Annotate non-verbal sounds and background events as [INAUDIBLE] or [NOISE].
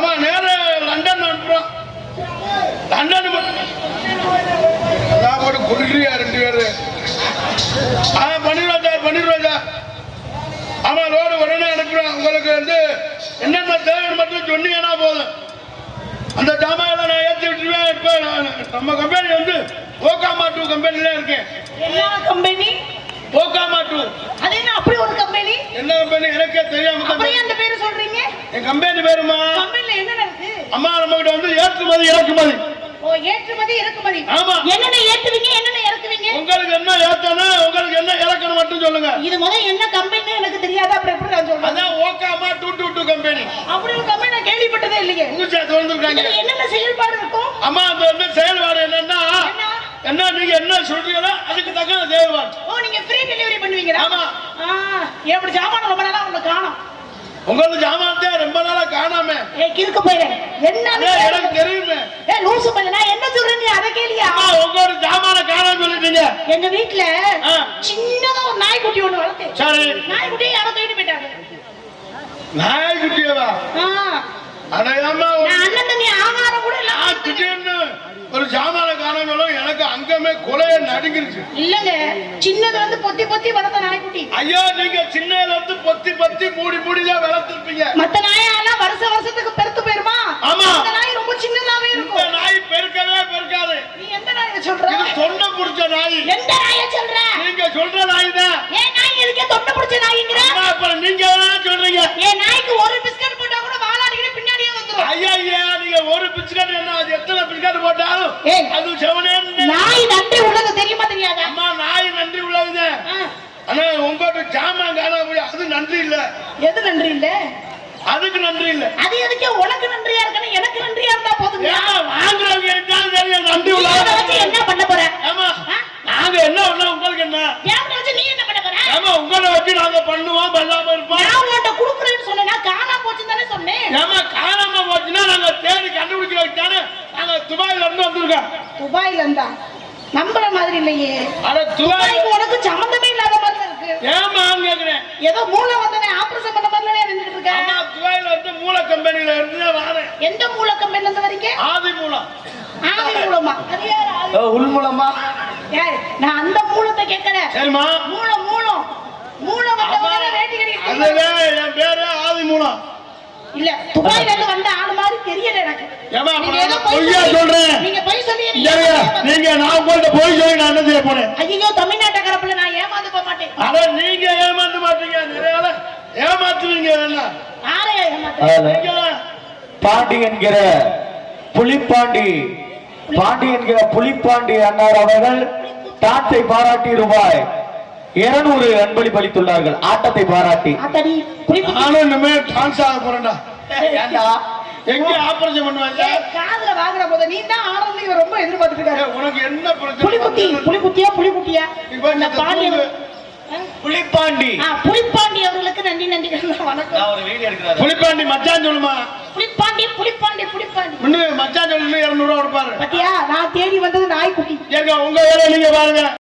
அவன் நேர லண்டன் அனுப்புறான். லண்டன் நான் மட்டும் குறுகிறியா ரெண்டு பேரு. ஆ பண்ணிடுவோம் சார் பண்ணிடுவோம் சார். அவன் ரோடு உடனே அனுப்புறான். உங்களுக்கு வந்து என்னென்ன தேவை மட்டும் சொன்னீங்கன்னா போதும். அந்த ஜாமான் நான் ஏற்றி விட்டுருவேன். இப்போ நம்ம கம்பெனி வந்து ஓகாமா டூ கம்பெனில இருக்கேன். என்ன கம்பெனி ஓகாமா டூ அது என்ன அப்படி ஒரு கம்பெனி என்ன கம்பெனி எனக்கே தெரியாம அப்படியே அந்த பேரு சொல்றீங்க? என் கம்பெனி பேருமா? அம்மா நம்ம கிட்ட வந்து ஏற்றுமதி இறக்குமதி. ஓ ஏற்றுமதி இறக்குமதி. ஆமா. என்னென்ன ஏற்றுவீங்க என்னென்ன இறக்குவீங்க? உங்களுக்கு என்ன ஏத்தணும் உங்களுக்கு என்ன இறக்கணும் மட்டும் சொல்லுங்க. இது முதல்ல என்ன கம்பெனி எனக்கு தெரியாத அப்புறம் எப்படி நான் சொல்றேன் அதான் ஓகாமா டூ டூ டூ கம்பெனி அப்படி ஒரு கம்பெனி நான் கேள்விப்பட்டதே இல்லையே. புதுசா திறந்துருக்காங்க என்னென்ன செயல்பாடு இருக்கும்? அம்மா அந்த வந்து செயல்பாடு என்னன்னா என்ன? என்ன நீங்க என்ன சொல்றீங்களோ அதுக்கு தக்க செயல்பாடு. ஓ நீங்க ஃப்ரீ டெலிவரி பண்ணுவீங்களா? ஆமா. ஆ எப்படி ஜாமான் ரொம்ப நாளா உங்களை காணோம். உங்களுக்கு ஜாமான் தான் ரொம்ப நாளா காணாம. ஏ கிறுக்கு போயிரு என்ன எனக்கு தெரியுமே. ஏ லூசு பையன்? நான் என்ன சொல்றேன் நீ? அதை கேளியா? அம்மா உங்களோட ஜாமான காணாம சொல்லிட்டீங்க. எங்க வீட்ல. சின்னதா ஒரு நாய்க்குட்டி ஒண்ணு வளர்த்தேன் சரி. நாய்க்குட்டியை யாரோ தூக்கிட்டு போயிட்டாங்க. நாய்க்குட்டியவா. அடையாம நான் அண்ணன் தண்ணி ஆகாரம் கூட இல்ல திடீர்னு ஒரு ஜாமான காணாமலும் எனக்கு அங்கமே கொலைய நடுங்கிருச்சு. இல்லங்க. சின்னதுல இருந்து பொத்தி பொத்தி நாய்க்குட்டி ஐயோ நீங்க சின்னதுல இருந்து பொத்தி பொத்தி மூடி மூடி தான் வளர்த்துருப்பீங்க. மத்த நாயெல்லாம் வருஷ வருஷத்துக்கு பெருத்து போயிருமா? ஆமா. இந்த நாய் ரொம்ப சின்னதாவே இந்த இருக்கும் நாய் பெருக்கவே பெருக்காது. நீ எந்த நாயை சொல்ற? இது தொண்டை புடிச்ச நாய். எந்த நாயை சொல்ற? நீங்க சொல்ற நாய் தான். ஏன் நாய் எதுக்கே தொண்டை பிடிச்ச நாய்ங்கிற? அம்மா, அப்புறம் நீங்க என்ன சொல்றீங்க? ஏன் நாய்க்கு ஒரு பிஸ்கட் போட்டா கூட வாலாடிக்கிட்டு பின்னாடியே வந்துரும். ஐயா ஐயா நீங்க ஒரு பிஸ்கட் என்ன அது எத்தனை பிஸ்கட் போட்டாலும். அது செவனே நாய் நன்றி உள்ளது தெரியுமா தெரியாதா? அம்மா நாய் நன்றி உள்ளது ஆ, உங்கள்கிட்ட ஜாமான் காணாம போய் அது நன்றி இல்ல. எது நன்றி இல்ல? அதுக்கு நன்றி இல்ல. அது எதுக்கே? உனக்கு நன்றியா இருக்கணும் எனக்கு நன்றியா இருந்தா போதுங்க ஏமா வாங்குறவங்க இருந்தாலும் தெரியும்? நன்றி என்ன பண்ண போற? ஆமா? நாங்க என்ன பண்ண உங்களுக்கு என்ன? என்கிட்ட வச்சு நீ என்ன பண்ண போற? ஏமா உங்களை வச்சு நாங்க பண்ணுவோம் பண்ணாம இருப்போம். நான் உன்கிட்ட குடுக்குறேன்னு சொன்னேன்னா காணா போச்சுன்னு தானே சொன்னேன். ஏமா காணாம போச்சுன்னா நாங்க தேடி கண்டுபிடிக்கிறதுக்கு தானே நாங்க துபாயில இருந்து வந்திருக்கோம். துபாயில இருந்தா? நம்புற மாதிரி இல்லையே. அட துபாய் துபாய்க்கு உனக்கு சம்மந்தமே இல்லாத ஏமா கேக்குறேன் ஏதோ மூளை வந்தனே ஆபரேஷன் பண்ண மாதிரி இருந்துட்டு இருக்க? ஆமா துபாயில வந்து மூல கம்பெனில இருந்து தான் வரேன். எந்த மூளை கம்பெனில இருந்து வரீங்க? ஆதி மூலம் ஆவி மூலமா அது யாரு ஆவி? உள் மூலமா ஏய், நான் அந்த மூலத்தை கேட்கறேன் சரிம்மா. மூலம் மூலம் மூளை வந்தவங்க என் பேரு ஆதி மூலம் இல்ல துபாயில இருந்து வந்த ஆளு மாதிரி தெரியல எனக்கு. ஏமா நான் பொய்யா சொல்லி- சொல்றேன்? நீங்க பொய் சொல்லி நீங்க நான் உங்கள்ட்ட போய் சொல்லி நான் என்ன செய்ய போனேன் ஐயோ தமிழ்நாட்டுக்காரப்புல நான் ஏமாந்து போக மாட்டேன். அட நீங்க ஏமாத்த மாட்டீங்க. நிறைய ஏமாத்துவீங்க பாண்டி என்கிற புலிப்பாண்டி பாண்டி என்கிற புலிப்பாண்டி அன்னார் அவர்கள் டாட்டை பாராட்டி ரூபாய் இருநூறு அன்பளிப்பு அளித்துள்ளார்கள். ஆட்டத்தை பாராட்டி. நானும் இனிமே டான்ஸ் ஆக போறேன்டா. ஏன்டா எங்க ஆபரேஷன் பண்ணுவாங்க காதுல வாங்குற போது நீ தான் ரொம்ப எதிர்பார்த்துட்டு உனக்கு என்ன புலிக்குட்டி புலிக்குட்டியா புலிக்குட்டியா? இப்ப இந்த இந்த பாண்டியன். புலிப்பாண்டி. ஆ, புலிப்பாண்டி அவர்களுக்கு நன்றி நன்றி. [LAUGHS] வணக்கம். ஒரு வீடியோ எடுக்கிறாரு. புலிப்பாண்டி மச்சான் சொல்லுமா? புலிப்பாண்டி புலிப்பாண்டி புலிப்பாண்டி. முன்னு மச்சான் சொல்லு இருநூறு ரூபா கொடுப்பாரு. பாத்தியா? நான் தேடி வந்தது நாய்க்குட்டி. ஏங்க உங்க வேலை நீங்க பாருங்க.